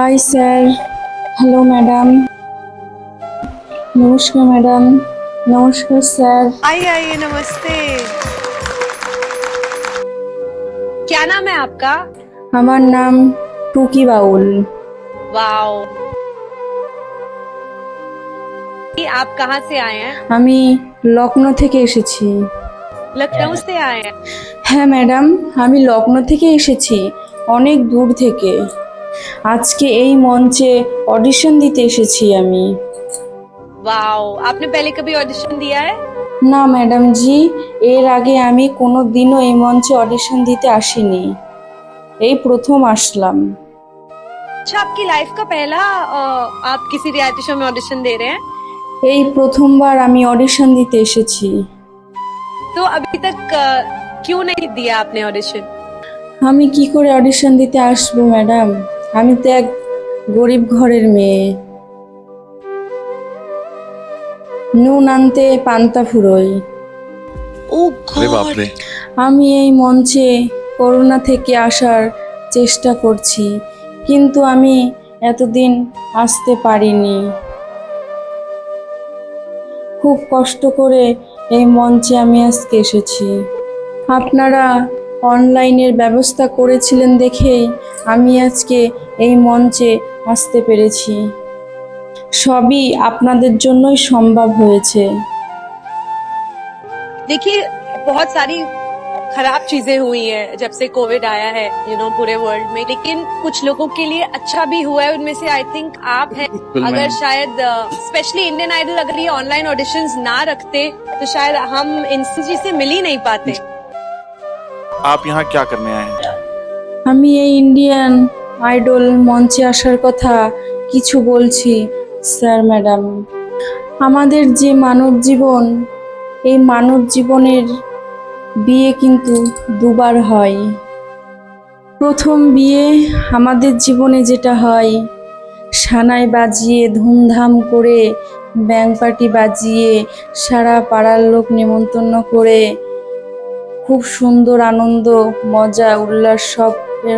Hi sir hello madam নমস্কার madam নমস্কার sir आइए आइए नमस्ते क्या नाम है आपका আমার নাম টুকি বাউল वाओ ये आप कहाँ से आए हैं আমি লখনৌ থেকে এসেছি लखनऊ से आए हैं হ্যাঁ ম্যাডাম আমি লখনৌ থেকে এসেছি অনেক দূর থেকে আজকে এই মঞ্চে অডিশন দিতে এসেছি আমি वाओ आपने पहले कभी ऑडिशन दिया है না ম্যাডাম জি এর আগে আমি কোনো দিনও এই মঞ্চে অডিশন দিতে আসিনি এই প্রথম আসলাম अच्छा आपकी लाइफ का पहला अ, आप किसी रियलिटी शो में ऑडिशन दे रहे हैं এই প্রথমবার আমি অডিশন দিতে এসেছি तो अभी तक अ, क्यों नहीं दिया आपने ऑडिशन আমি কি করে অডিশন দিতে আসবো ম্যাডাম আমি তো এক গরিব ঘরের মেয়ে। নুন আনতে পান্তা ফুরোই আমি এই মঞ্চে করোনা থেকে আসার চেষ্টা করছি কিন্তু আমি এতদিন আসতে পারিনি। খুব কষ্ট করে এই মঞ্চে আমি আজকে এসেছি। আপনারা অনলাইনের ব্যবস্থা করেছিলেন দেখেই আমি আজকে এই মঞ্চে আসতে পেরেছি সবই আপনাদের জন্যই সম্ভব হয়েছে देखिए बहुत सारी खराब चीजें हुई हैं जब से कोविड आया है यू नो पूरे वर्ल्ड में लेकिन कुछ लोगों के लिए अच्छा भी हुआ है उनमें से आई थिंक आप हैं अगर शायद स्पेशली इंडियन आइडल अगर ये ऑनलाइन ऑडिशंस ना रखते तो शायद हम इनसे से मिल ही नहीं पाते आप यहाँ क्या करने आए हैं আমি এই ইন্ডিয়ান আইডল মঞ্চে আসার কথা কিছু বলছি স্যার ম্যাডাম আমাদের যে মানব জীবন এই মানব জীবনের বিয়ে কিন্তু দুবার হয় প্রথম বিয়ে আমাদের জীবনে যেটা হয় সানাই বাজিয়ে ধুমধাম করে ব্যাং পার্টি বাজিয়ে সারা পাড়ার লোক নেমন্তন্ন করে খুব সুন্দর আনন্দ মজা উল্লাস সব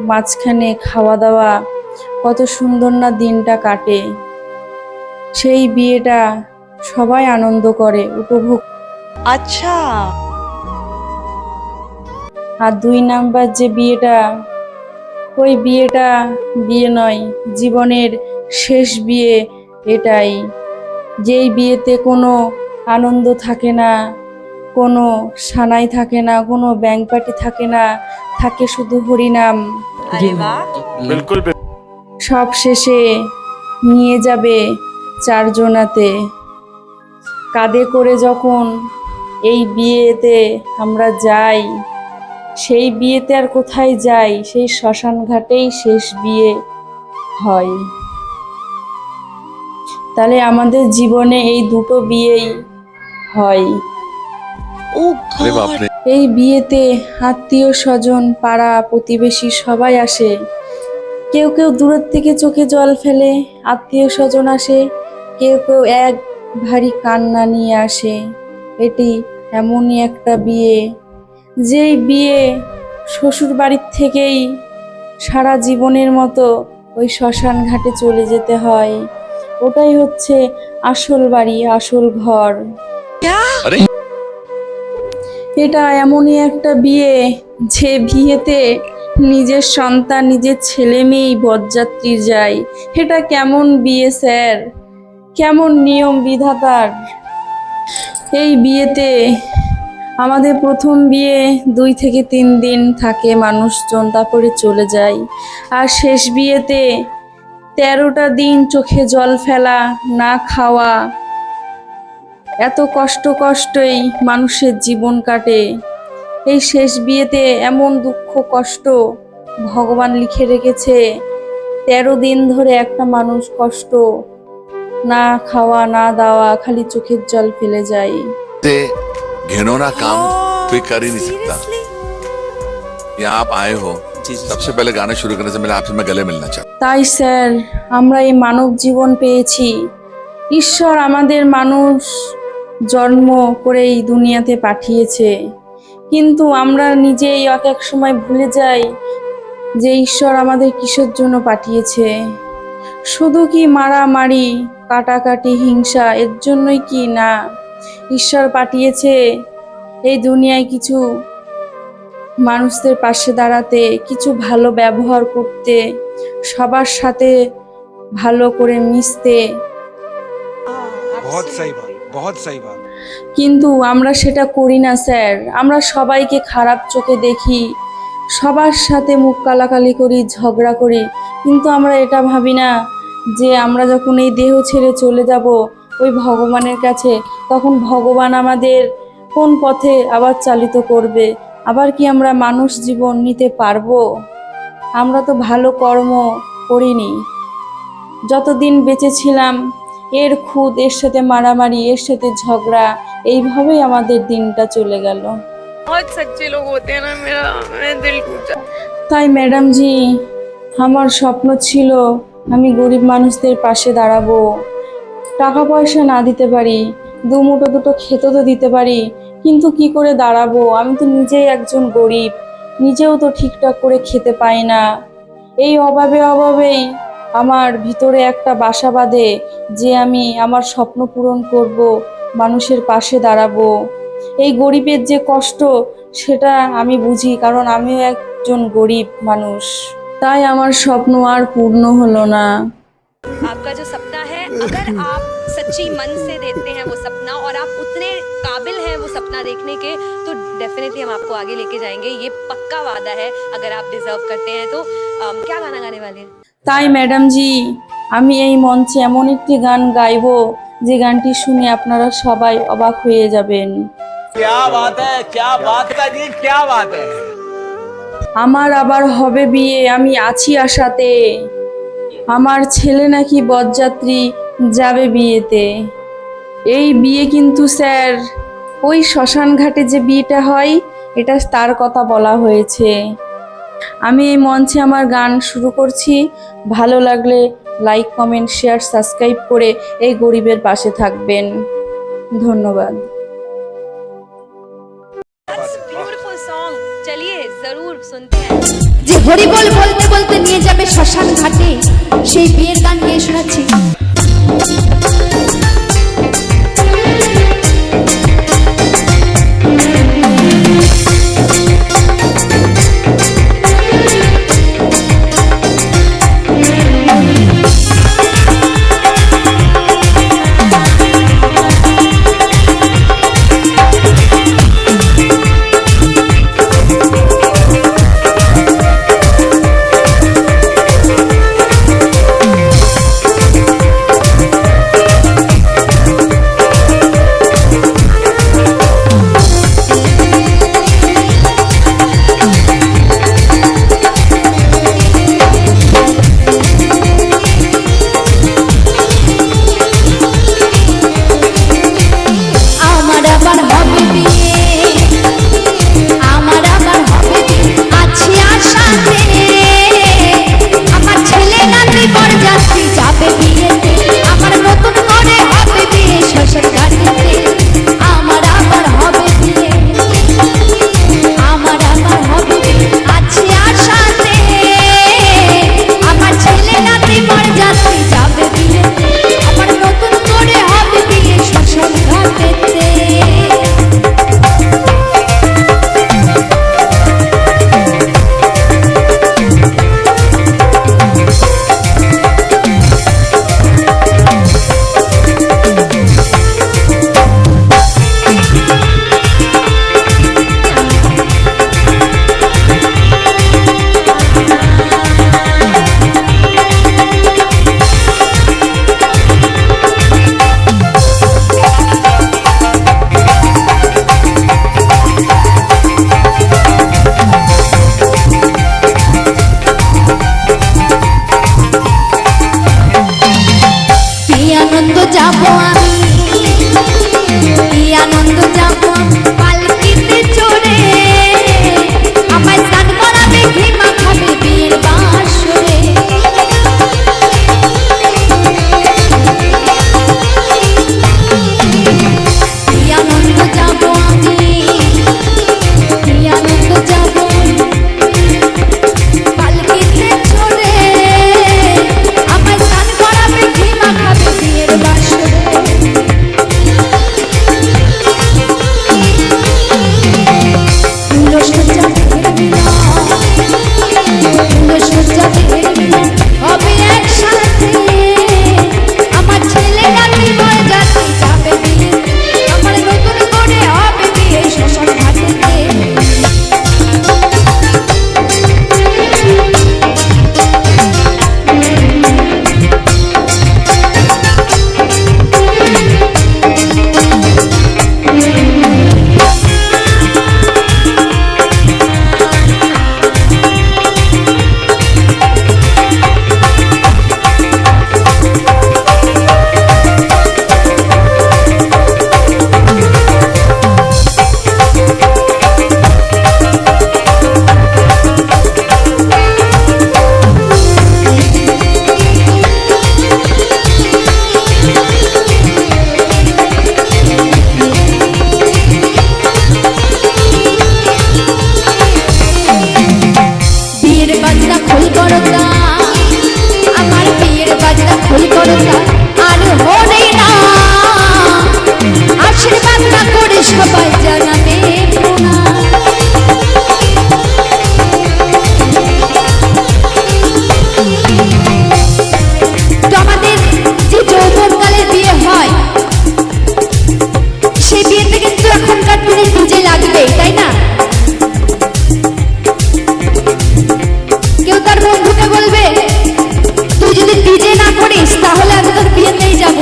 মাঝখানে খাওয়া দাওয়া কত সুন্দর না দিনটা কাটে। সেই বিয়েটা সবাই আনন্দ করে উপভোগ আচ্ছা। আর দুই নাম্বার যে বিয়েটা ওই বিয়েটা বিয়ে নয় জীবনের শেষ বিয়ে এটাই। যেই বিয়েতে কোনো আনন্দ থাকে না কোনো সানাই থাকে না কোনো ব্যাংক পার্টি থাকে না থাকে শুধু হরিনাম। সব শেষে নিয়ে যাবে চারজনাতে। কাদে করে যখন এই বিয়েতে আমরা যাই সেই বিয়েতে আর কোথায় যাই? সেই শ্মশান ঘাটেই শেষ বিয়ে হয়। তাহলে আমাদের জীবনে এই দুটো বিয়েই হয়। এই বিয়েতে আত্মীয় স্বজন পাড়া প্রতিবেশী সবাই আসে। কেউ কেউ দূরের থেকে চোখে জল ফেলে আত্মীয় স্বজন আসে। কেউ কেউ এক ভারী কান্না নিয়ে আসে। এটি এমনই একটা বিয়ে। যেই বিয়ে শ্বশুর বাড়ির থেকেই সারা জীবনের মতো ওই শ্মশান ঘাটে চলে যেতে হয়। ওটাই হচ্ছে আসল বাড়ি আসল ঘর। এটা এমনই একটা বিয়ে যে বিয়েতে নিজের সন্তান, নিজের ছেলে মেয়েই বরযাত্রী যায়। এটা কেমন বিয়ে, স্যার? কেমন নিয়ম, বিধাতার? এই বিয়েতে আমাদের প্রথম বিয়ে দুই থেকে তিন দিন থাকে মানুষজন, তারপরে চলে যায়। আর শেষ বিয়েতে তেরোটা দিন চোখে জল ফেলা, না খাওয়া এত কষ্ট কষ্টই মানুষের জীবন কাটে এই শেষ বিয়েতে এমন দুঃখ কষ্ট ভগবান লিখে রেখেছে তেরো দিন ধরে একটা মানুষ কষ্ট না খাওয়া না দাওয়া খালি চোখের জল ফেলে যায় से घिनौना काम कोई कर ही नहीं सकता यहाँ आप आए हो सबसे पहले गाना शुरू करने से पहले आपसे मैं गले मिलना चाहता তাই স্যার আমরা এই মানব জীবন পেয়েছি ঈশ্বর আমাদের মানুষ জন্ম করে এই দুনিয়াতে পাঠিয়েছে। কিন্তু আমরা নিজেই এক এক সময় ভুলে যাই যে ঈশ্বর আমাদের কিসের জন্য পাঠিয়েছে। শুধু কি মারামারি কাটাকাটি হিংসা এর জন্যই কি না? ঈশ্বর পাঠিয়েছে এই দুনিয়ায় কিছু মানুষদের পাশে দাঁড়াতে কিছু ভালো ব্যবহার করতে সবার সাথে ভালো করে মিশতে। বহুত বাত কিন্তু আমরা সেটা করি না, স্যার। আমরা সবাইকে খারাপ চোখে দেখি, সবার সাথে মুখ কালাকালি করি, ঝগড়া করি। কিন্তু আমরা এটা ভাবি না যে আমরা যখন এই দেহ ছেড়ে চলে যাব ওই ভগবানের কাছে, তখন ভগবান আমাদের কোন পথে আবার চালিত করবে? আবার কি আমরা মানুষ জীবন নিতে পারব? আমরা তো ভালো কর্ম করিনি। যতদিন বেঁচে ছিলাম এর খুদ এর সাথে মারামারি এর সাথে ঝগড়া এইভাবেই আমাদের দিনটা চলে গেল। তাই ম্যাডাম জি আমার স্বপ্ন ছিল আমি গরিব মানুষদের পাশে দাঁড়াবো। টাকা পয়সা না দিতে পারি দু মুঠো দুটো খেতে তো দিতে পারি কিন্তু কি করে দাঁড়াবো? আমি তো নিজেই একজন গরিব নিজেও তো ঠিকঠাক করে খেতে পাই না। এই অভাবে অভাবেই আমার ভিতরে একটা বাসা বাঁধে যে আমি আমার স্বপ্ন পূরণ করব মানুষের পাশে দাঁড়াবো এই গরিবের যে কষ্ট সেটা আমি বুঝি কারণ আমিও একজন গরিব মানুষ তাই আমার স্বপ্ন আর পূর্ণ হলো না आपका जो सपना है अगर आप सच्ची मन से देते हैं वो सपना और आप उतने काबिल हैं वो सपना देखने के तो डेफिनेटली हम आपको आगे लेके जाएंगे ये पक्का वादा है अगर आप डिजर्व करते हैं तो अम, क्या गाना गाने वाले हैं তাই ম্যাডাম জি আমি এই মঞ্চে এমন একটি গান গাইবো যে গানটি শুনে আপনারা সবাই অবাক হয়ে যাবেন क्या बात है क्या बात है जी क्या बात है আমার আবার হবে বিয়ে আমি আছি আশাতে আমার ছেলে নাকি বরযাত্রী যাবে বিয়েতে। এই বিয়ে কিন্তু স্যার ওই শ্মশান ঘাটে যে বিয়েটা হয় এটা তার কথা বলা হয়েছে। আমি এই মঞ্চে আমার গান শুরু করছি। ভালো লাগলে লাইক কমেন্ট শেয়ার সাবস্ক্রাইব করে এই গরিবের পাশে থাকবেন। ধন্যবাদ। যে হরিবল বলতে বলতে নিয়ে যাবে শ্মশান ঘাটে সেই বিয়ের গান নিয়ে শোনাচ্ছি।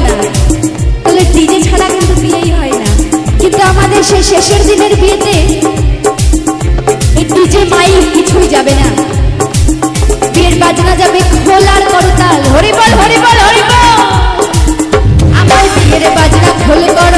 না। শেষের দিনের বিয়েতে ডিজে মাই কিছুই যাবে না। বিয়ের বাজনা যাবে খোল আর করতাল। হরিবল হরিবল হরিবল! আমার বিয়ের বাজনা খোল কর